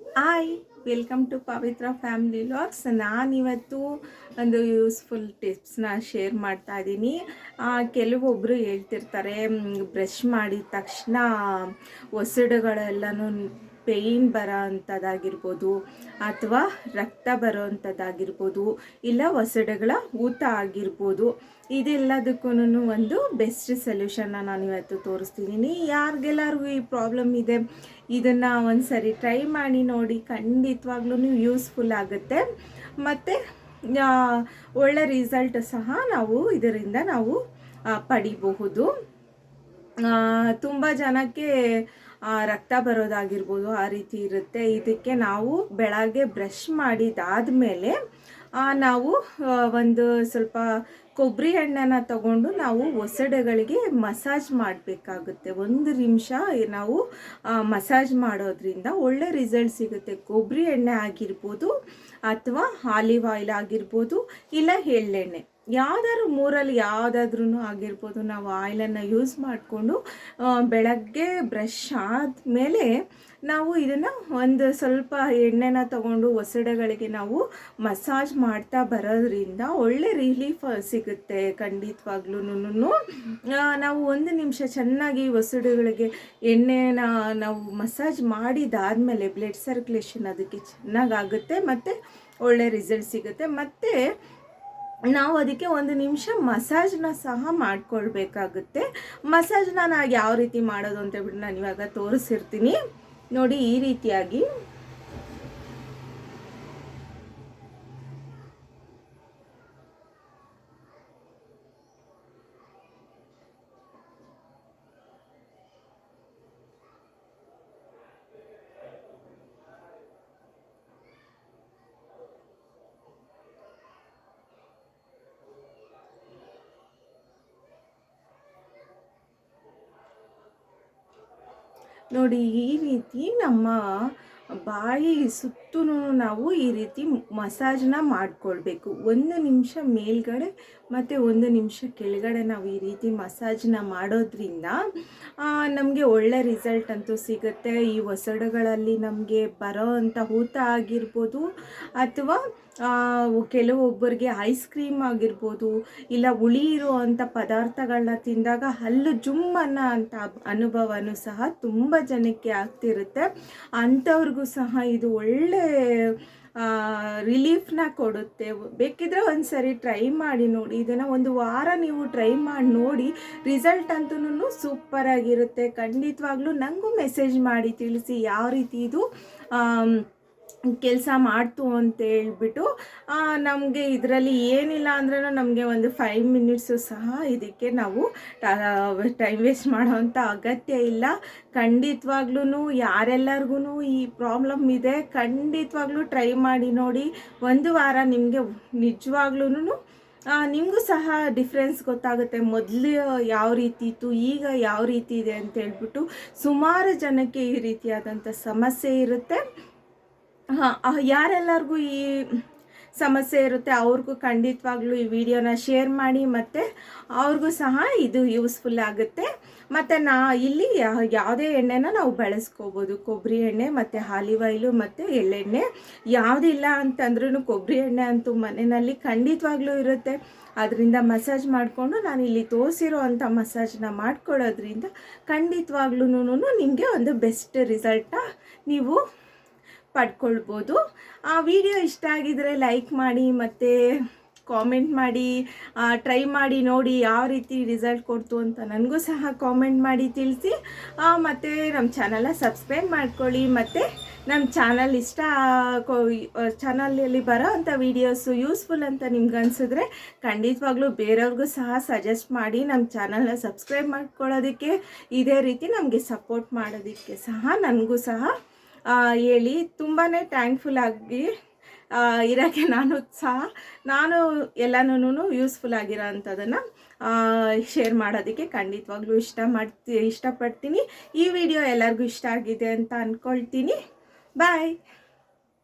Hi welcome to Pavithra family logs ನಾನಿವತ್ತು ಒಂದು useful ಟಿಪ್ಸ್ನ share ಮಾಡ್ತಾ ಇದ್ದೀನಿ ಕೆಲವೊಬ್ಬರು ಹೇಳ್ತಿರ್ತಾರೆ ಬ್ರಷ್ ಮಾಡಿದ ತಕ್ಷಣ ಒಸಡುಗಳೆಲ್ಲನೂ ಪೇಯ್ನ್ ಬರೋ ಅಂಥದ್ದಾಗಿರ್ಬೋದು ಅಥವಾ ರಕ್ತ ಬರೋ ಅಂಥದ್ದಾಗಿರ್ಬೋದು ಇಲ್ಲ ಒಸಡುಗಳ ಊತ ಆಗಿರ್ಬೋದು ಇದೆಲ್ಲದಕ್ಕೂ ಒಂದು ಬೆಸ್ಟ್ ಸೊಲ್ಯೂಷನ್ನ ನಾನು ಇವತ್ತು ತೋರಿಸ್ತಿದ್ದೀನಿ. ಯಾರಿಗೆಲ್ಲರಿಗೂ ಈ ಪ್ರಾಬ್ಲಮ್ ಇದೆ, ಇದನ್ನು ಒಂದು ಸರಿ ಟ್ರೈ ಮಾಡಿ ನೋಡಿ, ಖಂಡಿತವಾಗ್ಲೂ ಯೂಸ್ಫುಲ್ ಆಗುತ್ತೆ. ಮತ್ತು ಒಳ್ಳೆ ರಿಸಲ್ಟ್ ಸಹ ನಾವು ಇದರಿಂದ ನಾವು ಪಡಿಬಹುದು. ತುಂಬ ಜನಕ್ಕೆ ರಕ್ತ ಬರೋದಾಗಿರ್ಬೋದು ಆ ರೀತಿ ಇರುತ್ತೆ. ಇದಕ್ಕೆ ನಾವು ಬೆಳಗ್ಗೆ ಬ್ರಷ್ ಮಾಡಿದಾದಮೇಲೆ ನಾವು ಆ, ಒಂದು ಸ್ವಲ್ಪ ಕೊಬ್ಬರಿ ಎಣ್ಣೆನ ತಗೊಂಡು ನಾವು ಒಸಡೆಗಳಿಗೆ ಮಸಾಜ್ ಮಾಡಬೇಕಾಗುತ್ತೆ. ಒಂದು ನಿಮಿಷ ನಾವು ಮಸಾಜ್ ಮಾಡೋದ್ರಿಂದ ಒಳ್ಳೆ ರಿಸಲ್ಟ್ ಸಿಗುತ್ತೆ. ಕೊಬ್ಬರಿ ಎಣ್ಣೆ ಆಗಿರ್ಬೋದು ಅಥವಾ ಆಲಿವ್ ಆಯಿಲ್ ಆಗಿರ್ಬೋದು ಇಲ್ಲ ಎಳ್ಳೆಣ್ಣೆ. ಯಾವ್ದಾದ್ರು ಮೂರಲ್ಲಿ ಯಾವುದಾದ್ರೂ ಆಗಿರ್ಬೋದು ನಾವು ಆಯಿಲನ್ನು ಯೂಸ್ ಮಾಡಿಕೊಂಡು ಬೆಳಗ್ಗೆ ಬ್ರಷ್ ಆದಮೇಲೆ ನಾವು ಇದನ್ನು ಒಂದು ಸ್ವಲ್ಪ ಎಣ್ಣೆನ ತಗೊಂಡು ಒಸಡೆಗಳಿಗೆ ನಾವು ಮಸಾಜ್ ಮಾಡ್ತಾ ಬರೋದ್ರಿಂದ ಒಳ್ಳೆ ರಿಲೀಫ್ ಸಿಗುತ್ತೆ ಖಂಡಿತವಾಗ್ಲೂ ನಾವು ಒಂದು ನಿಮಿಷ ಚೆನ್ನಾಗಿ ಒಸಡುಗಳಿಗೆ ಎಣ್ಣೆನ ನಾವು ಮಸಾಜ್ ಮಾಡಿದಾದಮೇಲೆ ಬ್ಲಡ್ ಸರ್ಕ್ಯುಲೇಷನ್ ಅದಕ್ಕೆ ಚೆನ್ನಾಗಾಗುತ್ತೆ, ಮತ್ತು ಒಳ್ಳೆ ರಿಸಲ್ಟ್ ಸಿಗುತ್ತೆ. ಮತ್ತು ನಾವು ಅದಕ್ಕೆ ಒಂದು ನಿಮಿಷ ಮಸಾಜ್ನ ಸಹ ಮಾಡ್ಕೊಳ್ಬೇಕಾಗುತ್ತೆ. ಮಸಾಜ್ನ ನಾವು ಯಾವ ರೀತಿ ಮಾಡೋದು ಅಂತ ಹೇಳ್ಬಿಟ್ಟು ನಾನು ಇವಾಗ ತೋರಿಸಿರ್ತೀನಿ. ನೋಡಿ ಈ ರೀತಿಯಾಗಿ. ನೋಡಿ ಈ ರೀತಿ ನಮ್ಮ ಬಾಯಿ ಸುತ್ತೂ ನಾವು ಈ ರೀತಿ ಮಸಾಜ್ನ ಮಾಡಿಕೊಳ್ಬೇಕು. ಒಂದು ನಿಮಿಷ ಮೇಲ್ಗಡೆ ಮತ್ತು ಒಂದು ನಿಮಿಷ ಕೆಳಗಡೆ ನಾವು ಈ ರೀತಿ ಮಸಾಜ್ನ ಮಾಡೋದ್ರಿಂದ ನಮಗೆ ಒಳ್ಳೆ ರಿಸಲ್ಟ್ ಅಂತೂ ಸಿಗುತ್ತೆ. ಈ ಒಸಡುಗಳಲ್ಲಿ ನಮಗೆ ಬರೋ ಅಂಥ ಊತ ಆಗಿರ್ಬೋದು, ಅಥವಾ ಕೆಲವೊಬ್ಬರಿಗೆ ಐಸ್ ಕ್ರೀಮ್ ಆಗಿರ್ಬೋದು, ಇಲ್ಲ ಹುಳಿ ಇರುವಂಥ ಪದಾರ್ಥಗಳನ್ನ ತಿಂದಾಗ ಹಲ್ಲು ಜುಮ್ಮನ್ನ ಅಂತ ಅನುಭವನೂ ಸಹ ತುಂಬ ಜನಕ್ಕೆ ಆಗ್ತಿರುತ್ತೆ. ಅಂಥವ್ರಿಗೂ ಸಹ ಇದು ಒಳ್ಳೆ ರಿಲೀಫ್ನ ಕೊಡುತ್ತೆ. ಬೇಕಿದ್ರೆ ಒಂದು ಸರಿ ಟ್ರೈ ಮಾಡಿ ನೋಡಿ. ಇದನ್ನು ಒಂದು ವಾರ ನೀವು ಟ್ರೈ ಮಾಡಿ ನೋಡಿ. ರಿಸಲ್ಟ್ ಅಂತೂ ಸೂಪರಾಗಿರುತ್ತೆ ಖಂಡಿತವಾಗ್ಲೂ ನನಗೂ ಮೆಸೇಜ್ ಮಾಡಿ ತಿಳಿಸಿ. ಯಾವ ರೀತಿ ಇದು ಕೆಲಸ ಮಾಡ್ತು ಅಂತ ಹೇಳ್ಬಿಟ್ಟು ನಮಗೆ ಇದರಲ್ಲಿ ಏನಿಲ್ಲ ಅಂದ್ರೂ ನಮಗೆ ಒಂದು ಫೈವ್ ಮಿನಿಟ್ಸು ಸಹ ಇದಕ್ಕೆ ನಾವು ಟೈಮ್ ವೇಸ್ಟ್ ಮಾಡೋವಂಥ ಅಗತ್ಯ ಇಲ್ಲ. ಖಂಡಿತವಾಗ್ಲೂ ಯಾರೆಲ್ಲರಿಗೂ ಈ ಪ್ರಾಬ್ಲಮ್ ಇದೆ. ಖಂಡಿತವಾಗ್ಲೂ ಟ್ರೈ ಮಾಡಿ ನೋಡಿ ಒಂದು ವಾರ ನಿಮಗೆ ನಿಜವಾಗ್ಲೂ ನಿಮಗೂ ಸಹ ಡಿಫ್ರೆನ್ಸ್ ಗೊತ್ತಾಗುತ್ತೆ. ಮೊದಲು ಯಾವ ರೀತಿ ಇತ್ತು, ಈಗ ಯಾವ ರೀತಿ ಇದೆ ಅಂತ ಹೇಳ್ಬಿಟ್ಟು ಸುಮಾರು ಜನಕ್ಕೆ ಈ ರೀತಿಯಾದಂಥ ಸಮಸ್ಯೆ ಇರುತ್ತೆ. ಹಾಂ ಯಾರೆಲ್ಲರಿಗೂ ಈ ಸಮಸ್ಯೆ ಇರುತ್ತೆ, ಅವ್ರಿಗೂ ಖಂಡಿತವಾಗ್ಲೂ ಈ ವಿಡಿಯೋನ ಶೇರ್ ಮಾಡಿ, ಮತ್ತು ಅವ್ರಿಗೂ ಸಹ ಇದು ಯೂಸ್ಫುಲ್ ಆಗುತ್ತೆ. ಮತ್ತು ನಾ, ಇಲ್ಲಿ ಯಾವುದೇ ಎಣ್ಣೆನ ನಾವು ಬಳಸ್ಕೋಬೋದು. ಕೊಬ್ಬರಿ ಎಣ್ಣೆ, ಮತ್ತು ಆಲಿವ್ ಆಯಿಲು ಮತ್ತು ಎಳ್ಳೆಣ್ಣೆ. ಯಾವುದಿಲ್ಲ ಅಂತಂದ್ರೂ ಕೊಬ್ಬರಿ ಎಣ್ಣೆ ಅಂತೂ ಮನೆಯಲ್ಲಿ ಖಂಡಿತವಾಗ್ಲೂ ಇರುತ್ತೆ. ಅದರಿಂದ ಮಸಾಜ್ ಮಾಡಿಕೊಂಡು ನಾನು ಇಲ್ಲಿ ತೋರಿಸಿರೋ ಅಂಥ ಮಸಾಜ್ನ ಮಾಡ್ಕೊಳ್ಳೋದ್ರಿಂದ ಖಂಡಿತವಾಗ್ಲೂ ನಿಮಗೆ ಒಂದು ಬೆಸ್ಟ್ ರಿಸಲ್ಟ್ನ ನೀವು ಪಡ್ಕೊಳ್ಬೋದು. ಆ ವಿಡಿಯೋ ಇಷ್ಟ ಆಗಿದರೆ ಲೈಕ್ ಮಾಡಿ ಮತ್ತು ಕಾಮೆಂಟ್ ಮಾಡಿ ಟ್ರೈ ಮಾಡಿ ನೋಡಿ ಯಾವ ರೀತಿ ರಿಸಲ್ಟ್ ಕೊಡ್ತು ಅಂತ ನನಗೂ ಸಹ ಕಾಮೆಂಟ್ ಮಾಡಿ ತಿಳಿಸಿ. ಮತ್ತು ನಮ್ಮ ಚಾನಲ್ನ ಸಬ್ಸ್ಕ್ರೈಬ್ ಮಾಡ್ಕೊಳ್ಳಿ. ಮತ್ತು ನಮ್ಮ ಚಾನಲ್ ಇಷ್ಟ ಚಾನಲಲ್ಲಿ ಬರೋ ಅಂಥ ವೀಡಿಯೋಸು ಯೂಸ್ಫುಲ್ ಅಂತ ನಿಮ್ಗೆ ಅನಿಸಿದ್ರೆ ಖಂಡಿತವಾಗ್ಲೂ ಬೇರೆಯವ್ರಿಗೂ ಸಹ ಸಜೆಸ್ಟ್ ಮಾಡಿ ನಮ್ಮ ಚಾನಲ್ನ ಸಬ್ಸ್ಕ್ರೈಬ್ ಮಾಡ್ಕೊಳ್ಳೋದಕ್ಕೆ, ಇದೇ ರೀತಿ ನಮಗೆ ಸಪೋರ್ಟ್ ಮಾಡೋದಕ್ಕೆ ಸಹ ನನಗೂ ಸಹ ಹೇಳಿ ತುಂಬಾ ಥ್ಯಾಂಕ್ಫುಲ್ ಆಗಿ ಇರೋಕ್ಕೆ ನಾನು ಸಹ, ನಾನು ಎಲ್ಲನೂ ಯೂಸ್ಫುಲ್ ಆಗಿರೋ ಅಂಥದ್ದನ್ನು ಶೇರ್ ಮಾಡೋದಕ್ಕೆ ಖಂಡಿತವಾಗ್ಲೂ ಇಷ್ಟ ಮಾಡ್ತಿ, ಇಷ್ಟಪಡ್ತೀನಿ. ಈ ವಿಡಿಯೋ ಎಲ್ಲರಿಗೂ ಇಷ್ಟ ಆಗಿದೆ ಅಂತ ಅಂದ್ಕೊಳ್ತೀನಿ ಬಾಯ್